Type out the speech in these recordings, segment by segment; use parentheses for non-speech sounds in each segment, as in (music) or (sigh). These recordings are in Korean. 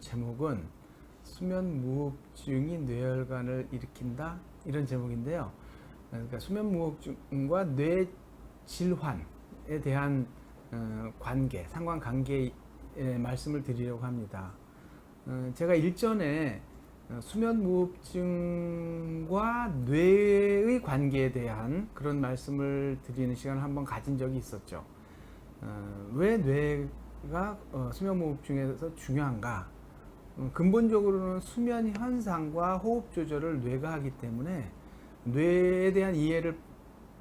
제목은 수면 무호흡증이 뇌혈관을 일으킨다 이런 제목인데요. 그러니까 수면 무호흡증과 뇌 질환에 대한 어, 관계, 상관 관계에 말씀을 드리려고 합니다. 어, 제가 일전에 어, 수면 무호흡증과 뇌의 관계에 대한 그런 말씀을 드리는 시간을 한번 가진 적이 있었죠. 어, 왜 뇌가 어, 수면 무호흡증에서 중요한가? 음, 근본적으로는 수면 현상과 호흡 조절을 뇌가 하기 때문에 뇌에 대한 이해를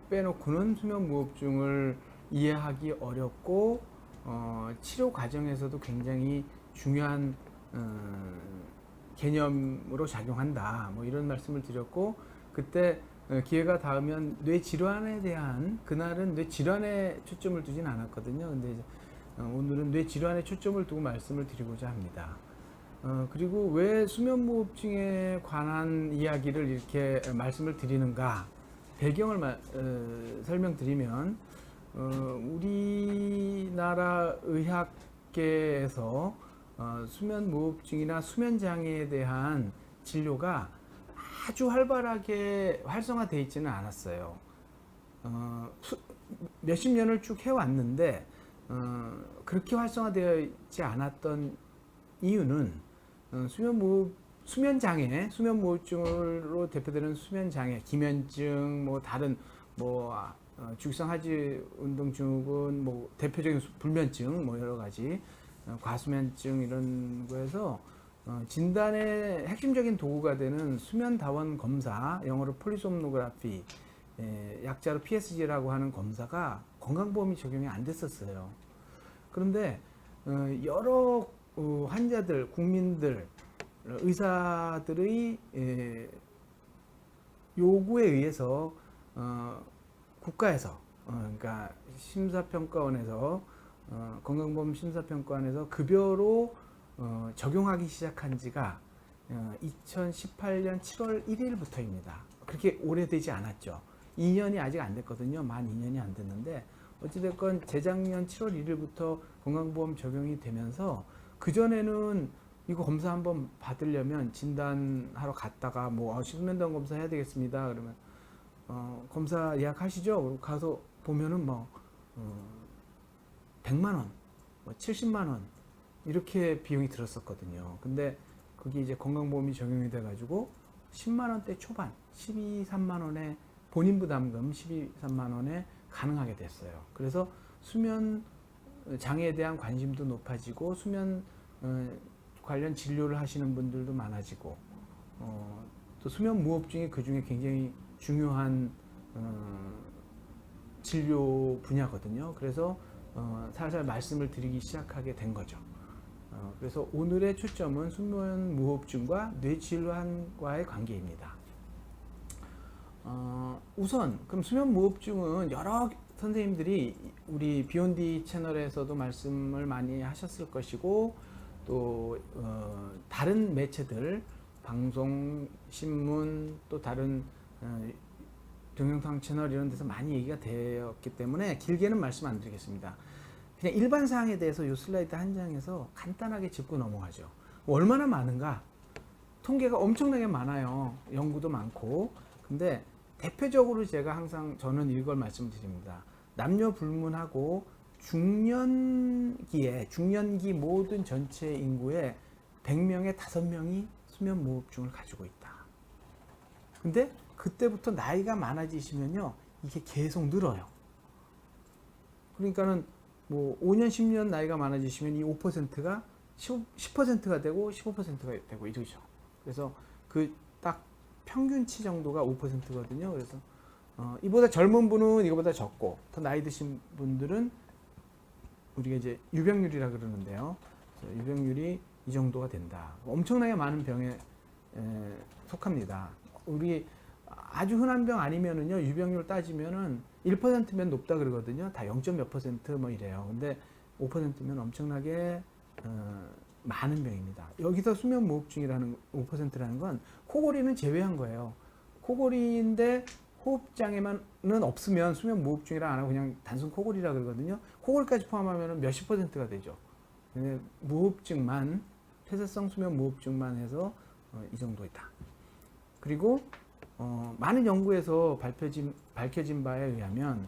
빼놓고는 수면 무호흡증을 이해하기 어렵고 어, 치료 과정에서도 굉장히 중요한 어, 개념으로 작용한다. 뭐 이런 말씀을 드렸고 그때 어, 기회가 닿으면 뇌 질환에 대한 그날은 뇌 질환에 초점을 두진 않았거든요. 근데 어, 오늘은 뇌 질환에 초점을 두고 말씀을 드리고자 합니다. 어, 그리고 왜 수면무호흡증에 관한 이야기를 이렇게 말씀을 드리는가 배경을 마- 어, 설명드리면 어, 우리나라 의학계에서 어, 수면무호흡증이나 수면장애에 대한 진료가 아주 활발하게 활성화되어 있지는 않았어요. 어, 수- 몇십 년을 쭉 해왔는데 어, 그렇게 활성화되어 있지 않았던 이유는 어, 수면 무호흡 수면 장애, 수면 무호흡증으로 대표되는 수면 장애, 기면증, 뭐 다른 뭐 아, 어, 죽성 하지 운동 증후군, 뭐 대표적인 수- 불면증, 뭐 여러 가지 어, 과수면증 이런 거에서 어, 진단의 핵심적인 도구가 되는 수면 다원 검사, 영어로 폴리솜노그라피, 예, 약자로 PSG라고 하는 검사가 건강보험이 적용이 안 됐었어요. 그런데 어, 여러 어, 환자들, 국민들, 어, 의사들의 에, 요구에 의해서 어, 국가에서 어, 그러니까 심사평가원에서 어, 건강보험 심사평가원에서 급여로 어, 적용하기 시작한 지가 어, 2018년 7월 1일부터입니다. 그렇게 오래되지 않았죠. 2년이 아직 안 됐거든요. 만 2년이 안 됐는데 어찌됐건 재작년 7월 1일부터 건강보험 적용이 되면서 그전에는 이거 검사 한번 받으려면 진단하러 갔다가 뭐 아, 수면당 검사 해야 되겠습니다. 그러면 어, 검사 예약하시죠. 가서 보면은 뭐 어, 100만 원, 뭐 70만 원 이렇게 비용이 들었었거든요. 근데 그게 이제 건강보험이 적용이 돼가지고 10만 원대 초반, 12, 3만 원에 본인 부담금 12, 3만 원에 가능하게 됐어요. 그래서 수면 장애에 대한 관심도 높아지고 수면 어, 관련 진료를 하시는 분들도 많아지고 어, 또 수면 무호흡증이 그 중에 굉장히 중요한 어, 진료 분야거든요. 그래서 어, 살살 말씀을 드리기 시작하게 된 거죠. 어, 그래서 오늘의 초점은 수면 무호흡증과 뇌질환과의 관계입니다. 어, 우선 그럼 수면 무호흡증은 여러 선생님들이 우리 비욘디 채널에서도 말씀을 많이 하셨을 것이고 또 어, 다른 매체들 방송 신문 또 다른 어, 동영상 채널 이런 데서 많이 얘기가 되었기 때문에 길게는 말씀 안 드리겠습니다. 그냥 일반 사항에 대해서 이 슬라이드 한 장에서 간단하게 짚고 넘어가죠. 뭐 얼마나 많은가? 통계가 엄청나게 많아요. 연구도 많고. 근데 대표적으로 제가 항상 저는 이걸 말씀드립니다. 남녀 불문하고 중년기에 중년기 모든 전체 인구의 100명에 5명이 수면 무호흡증을 가지고 있다. 근데 그때부터 나이가 많아지시면요. 이게 계속 늘어요. 그러니까는 뭐 5년, 10년 나이가 많아지시면 이 5%가 10%가 되고 15%가 되고 이러죠. 그래서 그 딱 평균치 정도가 5%거든요. 그래서 어, 이보다 젊은 분은 이거보다 적고 더 나이 드신 분들은 우리가 이제 유병률이라 그러는데요. 유병률이 이 정도가 된다. 엄청나게 많은 병에 에, 속합니다. 우리 아주 흔한 병 아니면은요 유병률 따지면은 1%면 높다 그러거든요. 다 0. 몇 퍼센트 뭐 이래요. 근데 5%면 엄청나게 어, 많은 병입니다. 여기서 수면 무호흡증이라는 5%라는 건 코골이는 제외한 거예요. 코골이인데 호흡 장애만은 없으면 수면 무호흡증이라 안 하고 그냥 단순 코골이라 그러거든요. 코골이까지 포함하면 몇십 퍼센트가 되죠. 근데 무호흡증만 폐쇄성 수면 무호흡증만 해서 어, 이 정도이다. 그리고 어, 많은 연구에서 발표진, 밝혀진 바에 의하면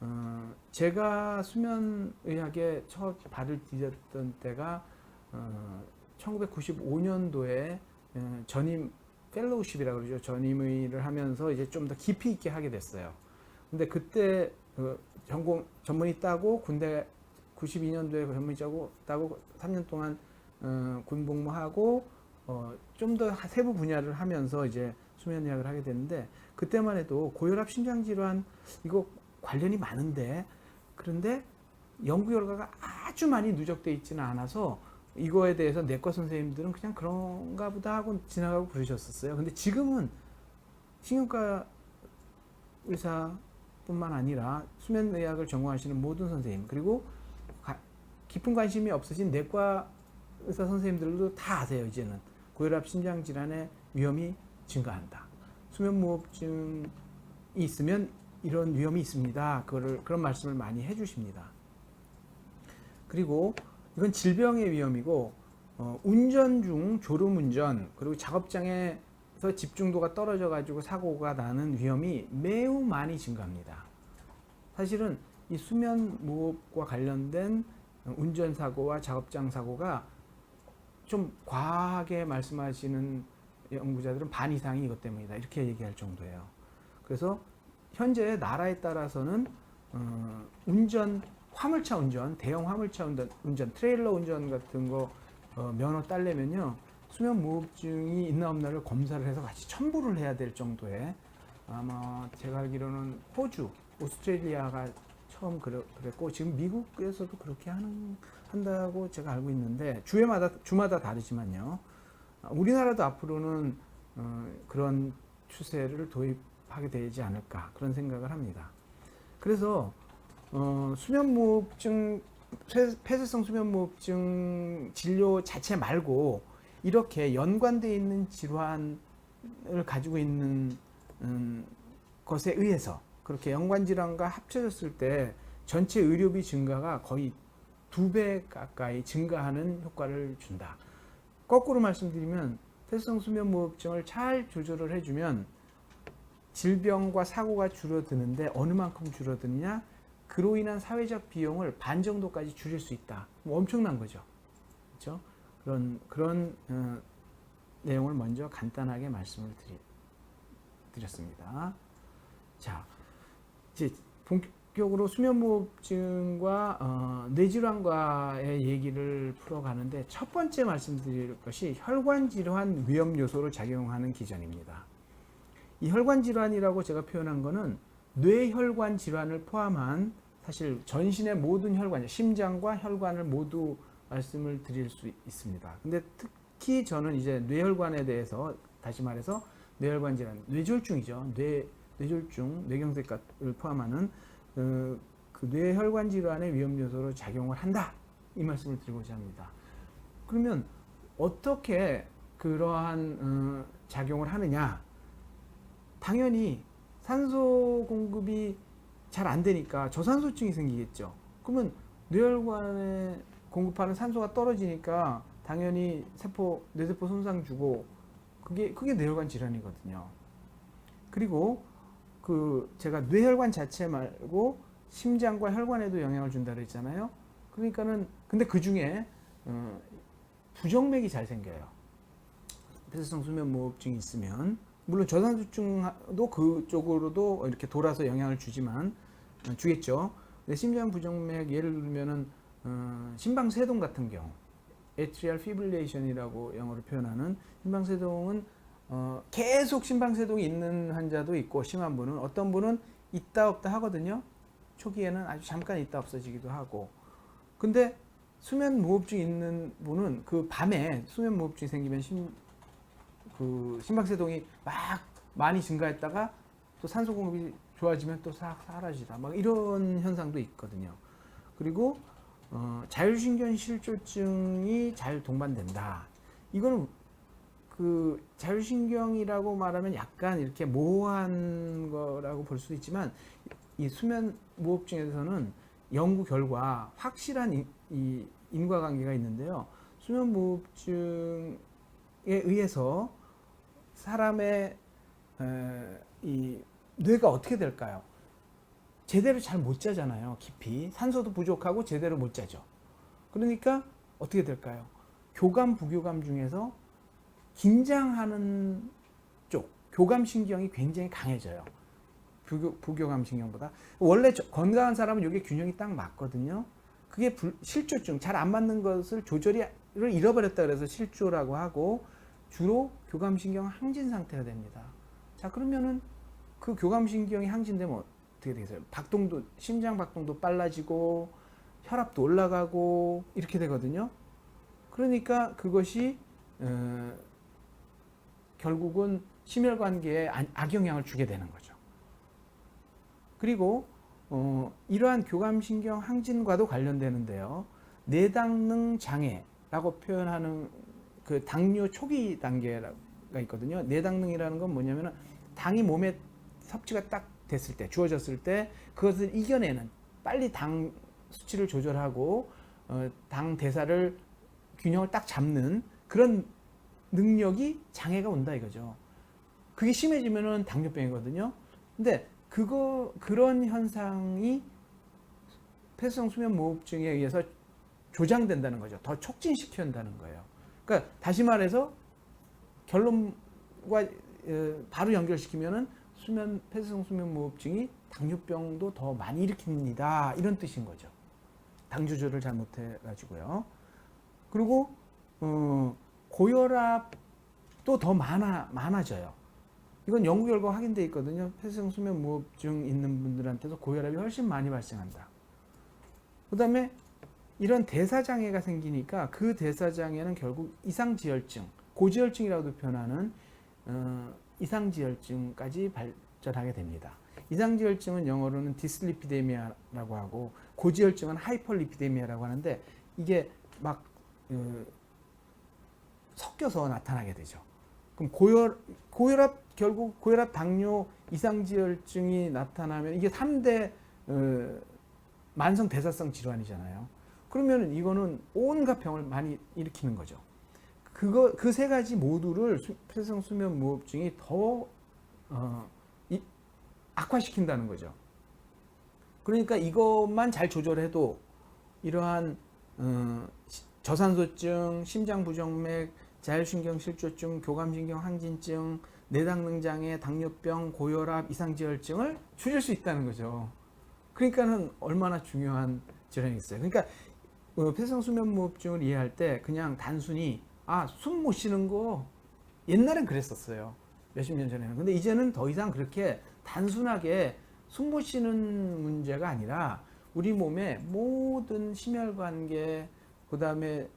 어, 제가 수면 의학에 첫 발을 디뎠던 때가 어, 1995년도에 어, 전임 펠로우십이라고 그러죠. 전임의를 하면서 이제 좀 더 깊이 있게 하게 됐어요. 근데 그때 그 전공 전문의 따고 군대 92년도에 전문의 따고 따고 3년 동안 어, 군 복무하고 어, 좀 더 세부 분야를 하면서 이제 수면 의학을 하게 됐는데 그때만 해도 고혈압 심장 질환 이거 관련이 많은데 그런데 연구 결과가 아주 많이 누적돼 있지는 않아서 이거에 대해서 내과 선생님들은 그냥 그런가 보다 하고 지나가고 그러셨었어요. 근데 지금은 신경과 의사뿐만 아니라 수면 의학을 전공하시는 모든 선생님 그리고 가- 깊은 관심이 없으신 내과 의사 선생님들도 다 아세요. 이제는 고혈압 심장 질환의 위험이 증가한다. 수면 무호흡증이 있으면 이런 위험이 있습니다. 그거를 그런 말씀을 많이 해주십니다. 그리고 이건 질병의 위험이고 어, 운전 중 졸음 운전 그리고 작업장에서 집중도가 떨어져 가지고 사고가 나는 위험이 매우 많이 증가합니다. 사실은 이 수면 무호흡과 관련된 운전 사고와 작업장 사고가 좀 과하게 말씀하시는 연구자들은 반 이상이 이것 때문이다 이렇게 얘기할 정도예요. 그래서 현재 나라에 따라서는 어, 운전 화물차 운전, 대형 화물차 운전, 운전 트레일러 운전 같은 거 어, 면허 딸려면요 수면 무호흡증이 있나 없나를 검사를 해서 같이 첨부를 해야 될 정도의 아마 제가 알기로는 호주, 오스트레일리아가 처음 그랬고 지금 미국에서도 그렇게 하는 한다고 제가 알고 있는데 주에마다 주마다 다르지만요. 아, 우리나라도 앞으로는 어, 그런 추세를 도입하게 되지 않을까 그런 생각을 합니다. 그래서 어, 수면무호흡증 폐- 폐쇄성 수면무호흡증 진료 자체 말고 이렇게 연관되어 있는 질환을 가지고 있는 음, 것에 의해서 그렇게 연관 질환과 합쳐졌을 때 전체 의료비 증가가 거의 두 배 가까이 증가하는 효과를 준다. 거꾸로 말씀드리면 폐쇄성 수면무호흡증을 잘 조절을 해주면 질병과 사고가 줄어드는데 어느 만큼 줄어드느냐? 그로 인한 사회적 비용을 반 정도까지 줄일 수 있다. 뭐 엄청난 거죠. 그렇죠? 그런 그런 어, 내용을 먼저 간단하게 말씀을 드리, 드렸습니다. 자, 이제 본격적으로 수면무호흡증과 어, 뇌질환과의 얘기를 풀어가는데 첫 번째 말씀드릴 것이 혈관 질환 위험 요소로 작용하는 기전입니다. 이 혈관 질환이라고 제가 표현한 거는 뇌혈관 질환을 포함한 사실 전신의 모든 혈관, 심장과 혈관을 모두 말씀을 드릴 수 있습니다. 근데 특히 저는 이제 뇌혈관에 대해서 다시 말해서 뇌혈관 질환, 뇌졸중이죠. 뇌 뇌졸중, 뇌경색을 포함하는 그, 그 뇌혈관 질환의 위험 요소로 작용을 한다. 이 말씀을 드리고자 합니다. 그러면 어떻게 그러한 어, 작용을 하느냐? 당연히 산소 공급이 잘 안 되니까 저산소증이 생기겠죠. 그러면 뇌혈관에 공급하는 산소가 떨어지니까 당연히 세포 뇌세포 손상 주고 그게 그게 뇌혈관 질환이거든요. 그리고 그 제가 뇌혈관 자체 말고 심장과 혈관에도 영향을 준다 그랬잖아요. 그러니까는 근데 그 중에 어, 부정맥이 잘 생겨요. 폐쇄성 수면 무호흡증이 있으면 물론 저산소증도 그쪽으로도 이렇게 돌아서 영향을 주지만 어, 주겠죠. 근데 심장 부정맥 예를 들면은 어, 심방세동 같은 경우 atrial fibrillation이라고 영어로 표현하는 심방세동은 어, 계속 심방세동이 있는 환자도 있고 심한 분은 어떤 분은 있다 없다 하거든요. 초기에는 아주 잠깐 있다 없어지기도 하고. 근데 수면 무호흡증 있는 분은 그 밤에 수면 무호흡증이 생기면 심, 그 심박세동이 막 많이 증가했다가 또 산소 공급이 좋아지면 또 싹 사라지다. 막 이런 현상도 있거든요. 그리고 어, 자율신경 실조증이 잘 동반된다. 이거는 그 자율신경이라고 말하면 약간 이렇게 모호한 거라고 볼 수 있지만 이 수면 무호흡증에서는 연구 결과 확실한 이, 이 인과관계가 있는데요. 수면 무호흡증에 의해서 사람의 에, 이 뇌가 어떻게 될까요? 제대로 잘 못 자잖아요. 깊이 산소도 부족하고 제대로 못 자죠. 그러니까 어떻게 될까요? 교감 부교감 중에서 긴장하는 쪽 교감 신경이 굉장히 강해져요. 부교, 부교감 신경보다 원래 저- 건강한 사람은 이게 균형이 딱 맞거든요. 그게 불- 실조증 잘 안 맞는 것을 조절을 잃어버렸다 그래서 실조라고 하고 주로 교감 신경 항진 상태가 됩니다. 자 그러면은 그 교감 신경이 항진되면 어떻게 되겠어요? 박동도 심장 박동도 빨라지고 혈압도 올라가고 이렇게 되거든요. 그러니까 그것이 어, 결국은 심혈관계에 안- 악영향을 주게 되는 거죠. 그리고 어, 이러한 교감신경 항진과도 관련되는데요. 내당능 장애라고 표현하는 그 당뇨 초기 단계가 있거든요. 내당능이라는 건 뭐냐면 당이 몸에 섭취가 딱 됐을 때, 주어졌을 때 그것을 이겨내는 빨리 당 수치를 조절하고 어, 당 대사를 균형을 딱 잡는 그런 능력이 장애가 온다 이거죠. 그게 심해지면은 당뇨병이거든요. 근데 그거 그런 현상이 폐쇄성 수면 무호흡증에 의해서 조장된다는 거죠. 더 촉진시켜야 한다는 거예요. 그러니까 다시 말해서 결론과 어, 바로 연결시키면은 수면 폐쇄성 수면 무호흡증이 당뇨병도 더 많이 일으킵니다. 이런 뜻인 거죠. 당 조절을 잘못해 가지고요. 그리고 어, 고혈압도 더 많아 많아져요. 이건 연구 결과 확인돼 있거든요. 폐쇄성 수면 무호흡증 있는 분들한테도 고혈압이 훨씬 많이 발생한다. 그다음에 이런 대사 장애가 생기니까 그 대사 장애는 결국 이상 지혈증, 고지혈증이라고도 표현하는 어, 이상지혈증까지 발전하게 됩니다. 이상지혈증은 영어로는 디슬리피데미아라고 하고 고지혈증은 하이퍼리피데미아라고 하는데 이게 막 어, 섞여서 나타나게 되죠. 그럼 고혈 고혈압 결국 고혈압 당뇨 이상지혈증이 나타나면 이게 3대 어, 만성 대사성 질환이잖아요. 그러면 이거는 온갖 병을 많이 일으키는 거죠. 그거 그 세 가지 모두를 수- 폐쇄성 수면 무호흡증이 더 어, 이- 악화시킨다는 거죠. 그러니까 이것만 잘 조절해도 이러한 어, 시- 저산소증, 심장 부정맥, 자율신경 실조증, 교감신경 항진증, 내당능 장애, 당뇨병, 고혈압, 이상지혈증을 줄일 수 있다는 거죠. 그러니까는 얼마나 중요한 질환이겠어요. 그러니까 어, 폐쇄성 수면 무호흡증을 이해할 때 그냥 단순히 아 숨 못 쉬는 거 옛날엔 그랬었어요. 몇십 년 전에는. 근데 이제는 더 이상 그렇게 단순하게 숨 못 쉬는 문제가 아니라 우리 몸의 모든 심혈관계 그 다음에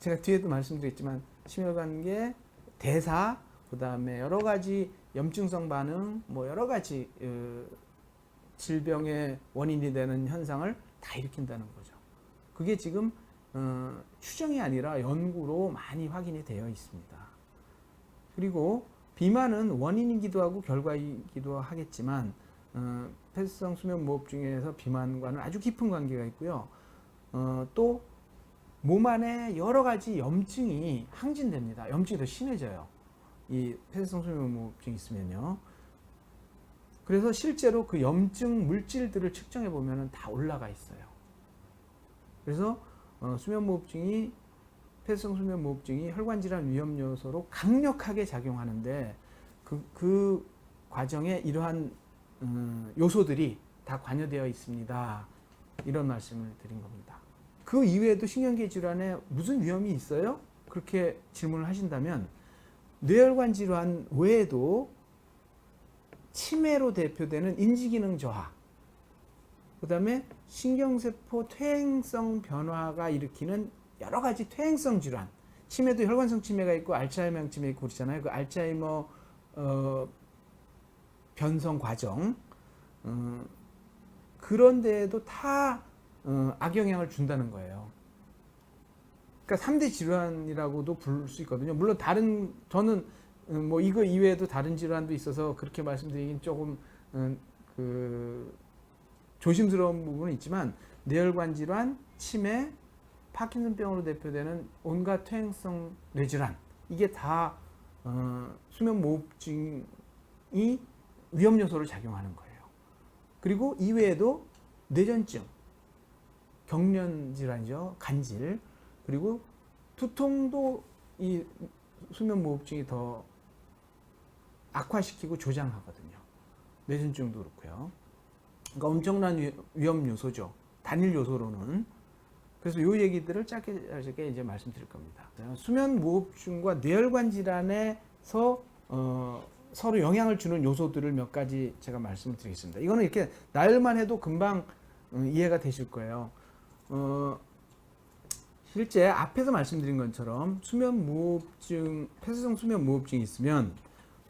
제가 뒤에도 말씀드렸지만 심혈관계 대사 그 다음에 여러 가지 염증성 반응 뭐 여러 가지 어, 질병의 원인이 되는 현상을 다 일으킨다는 거죠. 그게 지금 어, 추정이 아니라 연구로 많이 확인이 되어 있습니다. 그리고 비만은 원인이기도 하고 결과이기도 하겠지만 어, 폐쇄성 수면 무호흡증에서 비만과는 아주 깊은 관계가 있고요. 어, 또몸 안에 여러 가지 염증이 항진됩니다. 염증이 더 심해져요. 이 폐쇄성 수면 무호흡증 있으면요. 그래서 실제로 그 염증 물질들을 측정해 보면은 다 올라가 있어요. 그래서 어, 수면 무호흡증이 폐쇄성 수면 무호흡증이 혈관 질환 위험 요소로 강력하게 작용하는데 그, 그 과정에 이러한 음, 요소들이 다 관여되어 있습니다. 이런 말씀을 드린 겁니다. 그 이외에도 신경계 질환에 무슨 위험이 있어요? 그렇게 질문을 하신다면 뇌혈관 질환 외에도 치매로 대표되는 인지기능 저하, 그 다음에 신경세포 퇴행성 변화가 일으키는 여러 가지 퇴행성 질환, 치매도 혈관성 치매가 있고 알츠하이머 치매 있고 그러잖아요. 그 알츠하이머 어, 변성 과정 어, 그런 데에도 다 어, 악영향을 준다는 거예요. 그러니까 3대 질환이라고도 부를 수 있거든요. 물론 다른 저는 음, 뭐 이거 이외에도 다른 질환도 있어서 그렇게 말씀드리긴 조금 음, 그 조심스러운 부분은 있지만 뇌혈관 질환, 치매, 파킨슨병으로 대표되는 온갖 퇴행성 뇌질환 이게 다 어, 수면 무호흡증이 위험 요소로 작용하는 거예요. 그리고 이외에도 뇌전증, 경련 질환이죠, 간질, 그리고 두통도 이 수면 무호흡증이 더 악화시키고 조장하거든요. 뇌전증도 그렇고요. 그러니까 엄청난 위- 위험 요소죠. 단일 요소로는. 그래서 요 얘기들을 짧게 짧게 이제 말씀드릴 겁니다. 수면 무호흡증과 뇌혈관 질환에서 어, 서로 영향을 주는 요소들을 몇 가지 제가 말씀을 드리겠습니다. 이거는 이렇게 나열만 해도 금방 어, 이해가 되실 거예요. 어, 실제 앞에서 말씀드린 것처럼 수면 무호흡증, 폐쇄성 수면 무호흡증이 있으면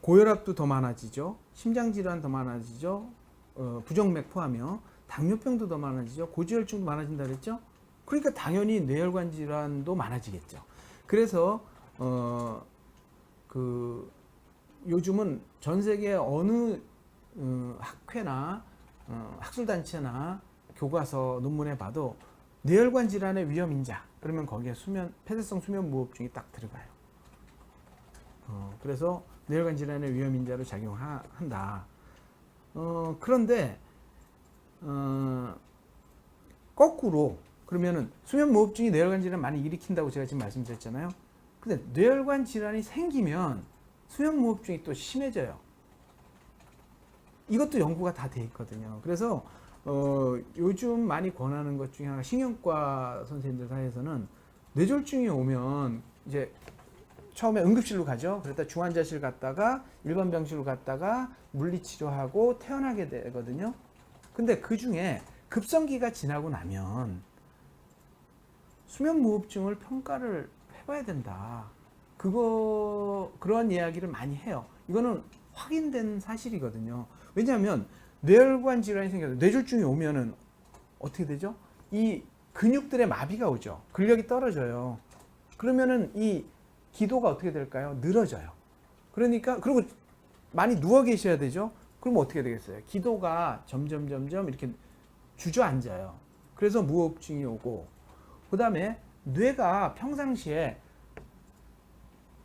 고혈압도 더 많아지죠. 심장 질환 더 많아지죠. 어, 부정맥 포함이요. 당뇨병도 더 많아지죠. 고지혈증도 많아진다 그랬죠. 그러니까 당연히 뇌혈관 질환도 많아지겠죠. 그래서 어, 그 요즘은 전 세계 어느 어, 학회나 어, 학술단체나 교과서 논문에 봐도 뇌혈관 질환의 위험 인자 그러면 거기에 수면 폐쇄성 수면 무호흡증이 딱 들어가요. 어, 그래서 뇌혈관 질환의 위험 인자로 작용한다. 어, 그런데 어, 거꾸로 그러면은 수면 무호흡증이 뇌혈관 질환 많이 일으킨다고 제가 지금 말씀드렸잖아요. 근데 뇌혈관 질환이 생기면 수면 무호흡증이 또 심해져요. 이것도 연구가 다 돼 있거든요. 그래서 어, 요즘 많이 권하는 것 중에 하나 신경과 선생님들 사이에서는 뇌졸중이 오면 이제 처음에 응급실로 가죠. 그랬다 중환자실 갔다가 일반 병실로 갔다가 물리치료하고 퇴원하게 되거든요. 근데 그 중에 급성기가 지나고 나면 수면 무호흡증을 평가를 해봐야 된다. 그거 그런 이야기를 많이 해요. 이거는 확인된 사실이거든요. 왜냐하면 뇌혈관 질환이 생겨서 뇌졸중이 오면은 어떻게 되죠? 이 근육들의 마비가 오죠. 근력이 떨어져요. 그러면은 이 기도가 어떻게 될까요? 늘어져요. 그러니까 그리고 많이 누워 계셔야 되죠. 그럼 어떻게 되겠어요? 기도가 점점 점점 이렇게 주저앉아요. 그래서 무호흡증이 오고 그다음에 뇌가 평상시에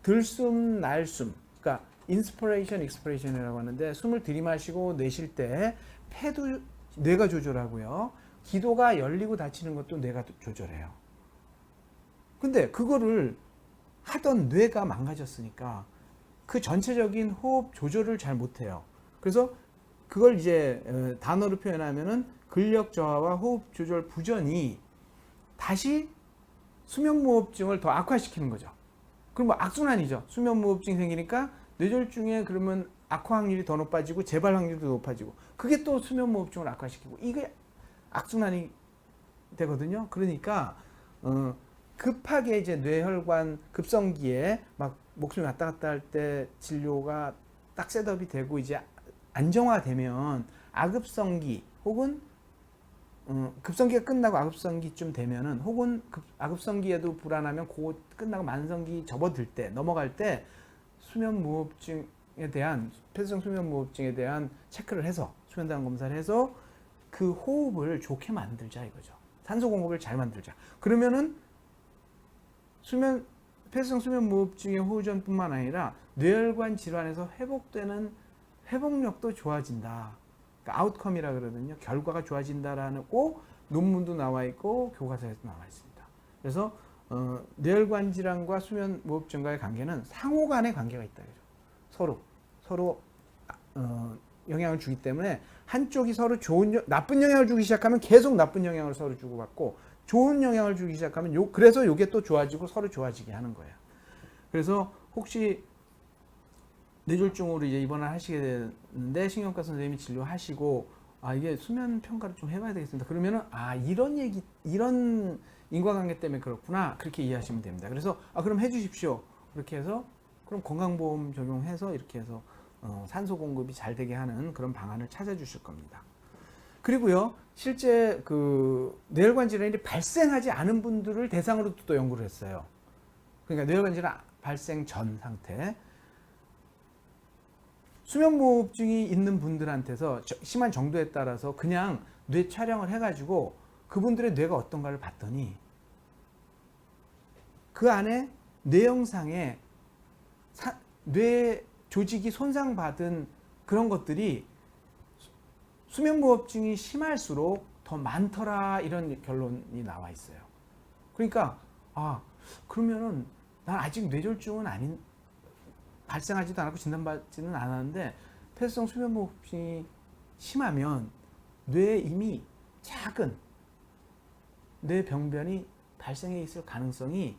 들숨 날숨 그러니까 인스피레이션 익스피레이션이라고 하는데 숨을 들이마시고 내쉴 때 폐도 뇌가 조절하고요. 기도가 열리고 닫히는 것도 뇌가 조절해요. 근데 그거를 하던 뇌가 망가졌으니까 그 전체적인 호흡 조절을 잘 못해요. 그래서 그걸 이제 어, 단어로 표현하면은 근력 저하와 호흡 조절 부전이 다시 수면 무호흡증을 더 악화시키는 거죠. 그럼 뭐 악순환이죠. 수면 무호흡증이 생기니까 뇌졸중에 그러면 악화 확률이 더 높아지고 재발 확률도 높아지고 그게 또 수면 무호흡증을 악화시키고 이게 악순환이 되거든요. 그러니까 어, 급하게 이제 뇌혈관 급성기에 막 목숨이 왔다 갔다 할 때 진료가 딱 셋업이 되고 이제 안정화되면 아급성기 혹은 어, 급성기가 끝나고 아급성기쯤 되면은 혹은 급, 아급성기에도 불안하면 그 끝나고 만성기 접어들 때 넘어갈 때 수면 무호흡증에 대한 폐쇄성 수면 무호흡증에 대한 체크를 해서 수면단 검사를 해서 그 호흡을 좋게 만들자 이거죠. 산소 공급을 잘 만들자. 그러면은 수면 폐쇄성 수면 무호흡증의 호우전뿐만 아니라 뇌혈관 질환에서 회복되는 회복력도 좋아진다. 그러니까 아웃컴이라 그러거든요. 결과가 좋아진다라는 꼭 논문도 나와 있고 교과서에도 나와 있습니다. 그래서 어, 뇌혈관 질환과 수면 무호흡증과의 관계는 상호 간의 관계가 있다. 그죠? 서로 서로 어, 영향을 주기 때문에 한쪽이 서로 좋은 여- 나쁜 영향을 주기 시작하면 계속 나쁜 영향을 서로 주고받고 좋은 영향을 주기 시작하면 요 그래서 요게 또 좋아지고 서로 좋아지게 하는 거예요. 그래서 혹시 뇌졸중으로 이제 입원을 하시게 되는데 신경과 선생님이 진료하시고 아 이게 수면 평가를 좀 해봐야 되겠습니다. 그러면은 아 이런 얘기 이런 인과관계 때문에 그렇구나 그렇게 이해하시면 됩니다. 그래서 아 그럼 해주십시오 그렇게 해서 그럼 건강보험 적용해서 이렇게 해서 어, 산소 공급이 잘 되게 하는 그런 방안을 찾아주실 겁니다. 그리고요 실제 그 뇌혈관 질환이 발생하지 않은 분들을 대상으로 또 연구를 했어요. 그러니까 뇌혈관 질환 발생 전 상태. 수면무호흡증이 있는 분들한테서 저- 심한 정도에 따라서 그냥 뇌 촬영을 해가지고 그분들의 뇌가 어떤가를 봤더니 그 안에 뇌영상에 사- 뇌 조직이 손상받은 그런 것들이 수- 수면무호흡증이 심할수록 더 많더라 이런 결론이 나와 있어요. 그러니까 아 그러면은 난 아직 뇌졸중은 아닌 발생하지도 않았고 진단받지는 않았는데 폐쇄성 수면무호흡증이 심하면 뇌에 이미 작은 뇌 병변이 발생해 있을 가능성이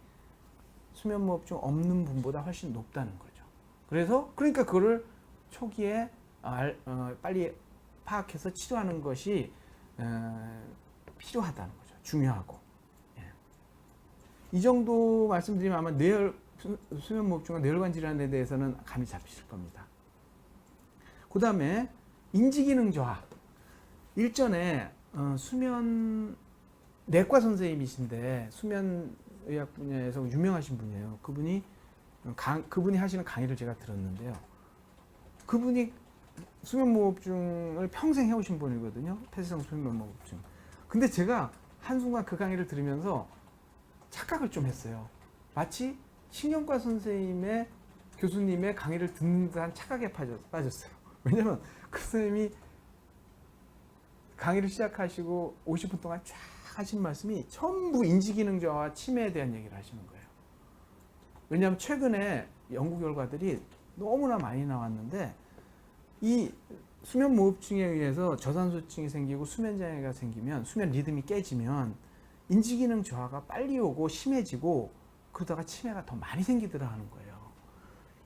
수면무호흡증 없는 분보다 훨씬 높다는 거죠. 그래서 그러니까 그거를 초기에 알- 어, 빨리 파악해서 치료하는 것이 어, 필요하다는 거죠. 중요하고. 예. 이 정도 말씀드리면 아마 뇌열 수- 수면무호흡증과 뇌혈관 질환에 대해서는 감이 잡히실 겁니다. 그 다음에 인지기능 저하. 일전에 어, 수면 내과 선생님이신데 수면 의학 분야에서 유명하신 분이에요. 그분이 강, 그분이 하시는 강의를 제가 들었는데요. 그분이 수면무호흡증을 평생 해오신 분이거든요. 폐쇄성 수면무호흡증. 근데 제가 한순간 그 강의를 들으면서 착각을 좀 했어요. 마치 신경과 선생님의 교수님의 강의를 듣는 듯한 착각에 빠졌- 빠졌어요. (laughs) 왜냐면 그 선생님이 강의를 시작하시고 50분 동안 쫙 하신 말씀이 전부 인지기능 저하와 치매에 대한 얘기를 하시는 거예요. 왜냐하면 최근에 연구 결과들이 너무나 많이 나왔는데 이 수면 무호흡증에 의해서 저산소증이 생기고 수면 장애가 생기면 수면 리듬이 깨지면 인지 기능 저하가 빨리 오고 심해지고 그러다가 치매가 더 많이 생기더라 하는 거예요.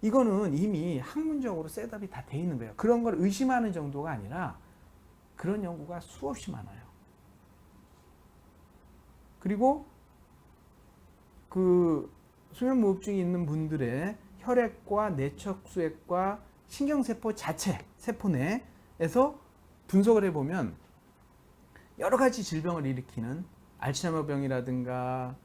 이거는 이미 학문적으로 셋업이 다 돼 있는 거예요. 그런 걸 의심하는 정도가 아니라 그런 연구가 수없이 많아요. 그리고 그 수면 무호흡증이 있는 분들의 혈액과 내척수액과 신경세포 자체 세포 내에서 분석을 해보면 여러 가지 질병을 일으키는 알츠하이머병이라든가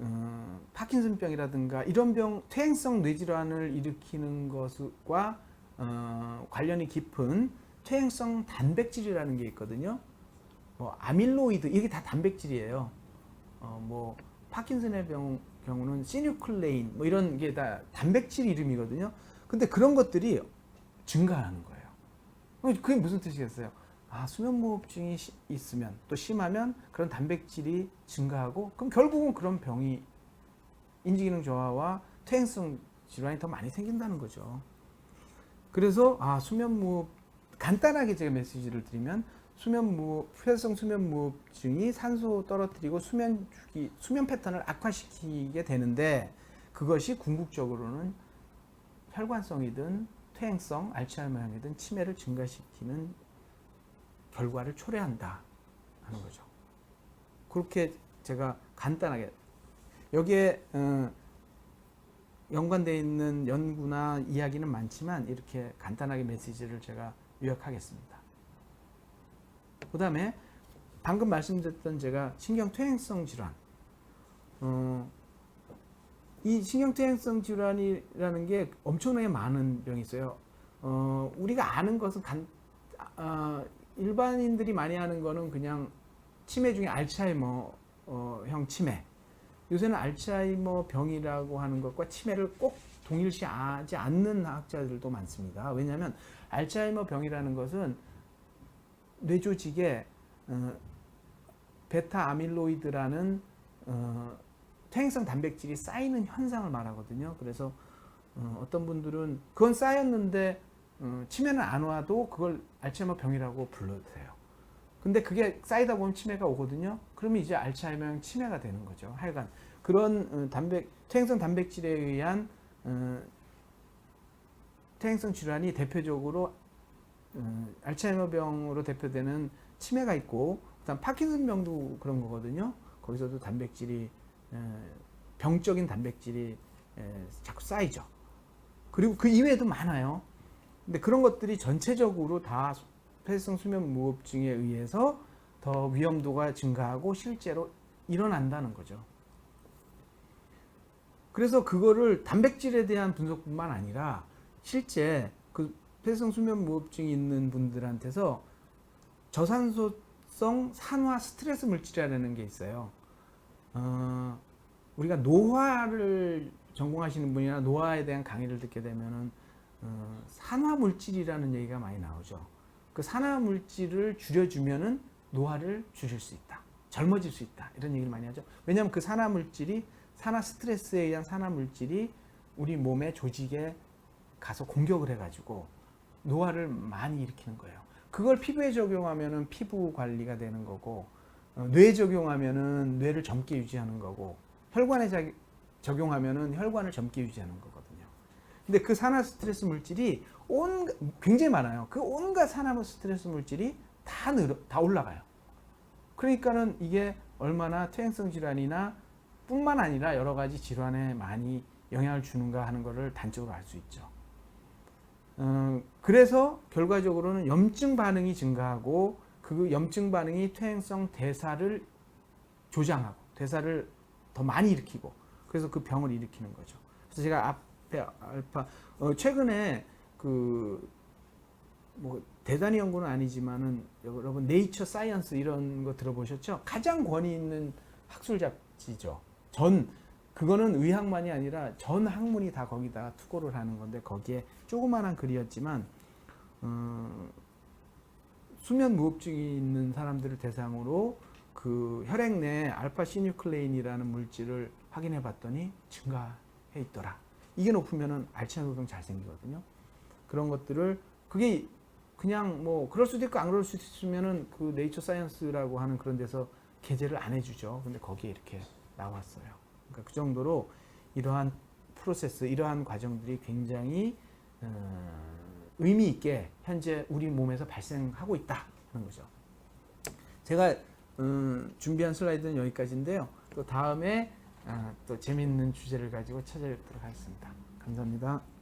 어, 파킨슨병이라든가 이런 병 퇴행성 뇌질환을 일으키는 것과 어, 관련이 깊은 퇴행성 단백질이라는 게 있거든요. 뭐 아밀로이드 이게 다 단백질이에요. 어, 뭐 파킨슨의 병, 경우는 시뉴클레인 뭐 이런 게 다 단백질 이름이거든요. 근데 그런 것들이 증가하는 거예요. 그게 무슨 뜻이겠어요? 아, 수면무호흡증이 시- 있으면 또 심하면 그런 단백질이 증가하고 그럼 결국은 그런 병이 인지기능 저하와 퇴행성 질환이 더 많이 생긴다는 거죠. 그래서 아, 수면무호흡 간단하게 제가 메시지를 드리면 수면무호흡, 폐쇄성 수면무호흡증이 산소 떨어뜨리고 수면 주기, 수면 패턴을 악화시키게 되는데 그것이 궁극적으로는 혈관성이든 퇴행성, 알츠하이머형이든 치매를 증가시키는 결과를 초래한다 하는 거죠. 그렇게 제가 간단하게 여기에 어, 연관되어 있는 연구나 이야기는 많지만 이렇게 간단하게 메시지를 제가 요약하겠습니다. 그 다음에 방금 말씀드렸던 제가 신경퇴행성 질환 어, 이 신경퇴행성 질환이라는 게 엄청나게 많은 병이 있어요. 어, 우리가 아는 것은 간, 아, 일반인들이 많이 아는 거는 그냥 치매 중에 알츠하이머 어, 형 치매. 요새는 알츠하이머 병이라고 하는 것과 치매를 꼭 동일시하지 않는 학자들도 많습니다. 왜냐하면 알츠하이머 병이라는 것은 뇌 조직에 어, 베타 아밀로이드라는 어, 퇴행성 단백질이 쌓이는 현상을 말하거든요. 그래서 어, 떤 분들은 그건 쌓였는데 어, 치매는 안 와도 그걸 알츠하이머 병이라고 불러세요. 근데 그게 쌓이다 보면 치매가 오거든요. 그러면 이제 알츠하이머형 치매가 되는 거죠. 하여간 그런 어, 단백 퇴행성 단백질에 의한 어, 퇴행성 질환이 대표적으로 어, 알츠하이머병으로 대표되는 치매가 있고 그다음 파킨슨병도 그런 거거든요. 거기서도 단백질이 에, 병적인 단백질이 에, 자꾸 쌓이죠. 그리고 그 이외에도 많아요. 근데 그런 것들이 전체적으로 다 폐쇄성 수면 무호흡증에 의해서 더 위험도가 증가하고 실제로 일어난다는 거죠. 그래서 그거를 단백질에 대한 분석뿐만 아니라 실제 그 폐쇄성 수면 무호흡증이 있는 분들한테서 저산소성 산화 스트레스 물질이라는 게 있어요. 어, 우리가 노화를 전공하시는 분이나 노화에 대한 강의를 듣게 되면은 어, 산화 물질이라는 얘기가 많이 나오죠. 그 산화 물질을 줄여주면은 노화를 줄일 수 있다. 젊어질 수 있다. 이런 얘기를 많이 하죠. 왜냐하면 그 산화 물질이 산화 스트레스에 의한 산화 물질이 우리 몸의 조직에 가서 공격을 해가지고 노화를 많이 일으키는 거예요. 그걸 피부에 적용하면은 피부 관리가 되는 거고 어, 뇌에 적용하면은 뇌를 젊게 유지하는 거고 혈관에 자- 적용하면은 혈관을 젊게 유지하는 거거든요. 근데 그 산화 스트레스 물질이 온 굉장히 많아요. 그 온갖 산화 스트레스 물질이 다 늘어 다 올라가요. 그러니까는 이게 얼마나 퇴행성 질환이나 뿐만 아니라 여러 가지 질환에 많이 영향을 주는가 하는 것을 단적으로 알 수 있죠. 어, 그래서 결과적으로는 염증 반응이 증가하고 그 염증 반응이 퇴행성 대사를 조장하고 대사를 더 많이 일으키고 그래서 그 병을 일으키는 거죠. 그래서 제가 앞에 알파 어, 최근에 그 뭐 대단히 연구는 아니지만은 여러분 네이처 사이언스 이런 거 들어보셨죠? 가장 권위 있는 학술 잡지죠. 전 그거는 의학만이 아니라 전 학문이 다 거기다가 투고를 하는 건데 거기에 조그만한 글이었지만 어, 수면 무호흡증이 있는 사람들을 대상으로 그 혈액 내 알파 시뉴클레인이라는 물질을 확인해 봤더니 증가해 있더라. 이게 높으면은 알츠하이머병 잘 생기거든요. 그런 것들을 그게 그냥 뭐 그럴 수도 있고 안 그럴 수도 있으면은 그 네이처 사이언스라고 하는 그런 데서 게재를 안 해주죠. 근데 거기에 이렇게 나왔어요. 그러니까 그 정도로 이러한 프로세스, 이러한 과정들이 굉장히 어, 의미 있게 현재 우리 몸에서 발생하고 있다는 거죠. 제가 음, 준비한 슬라이드는 여기까지인데요. 또 다음에 아, 또 재미있는 주제를 가지고 찾아뵙도록 하겠습니다. 감사합니다.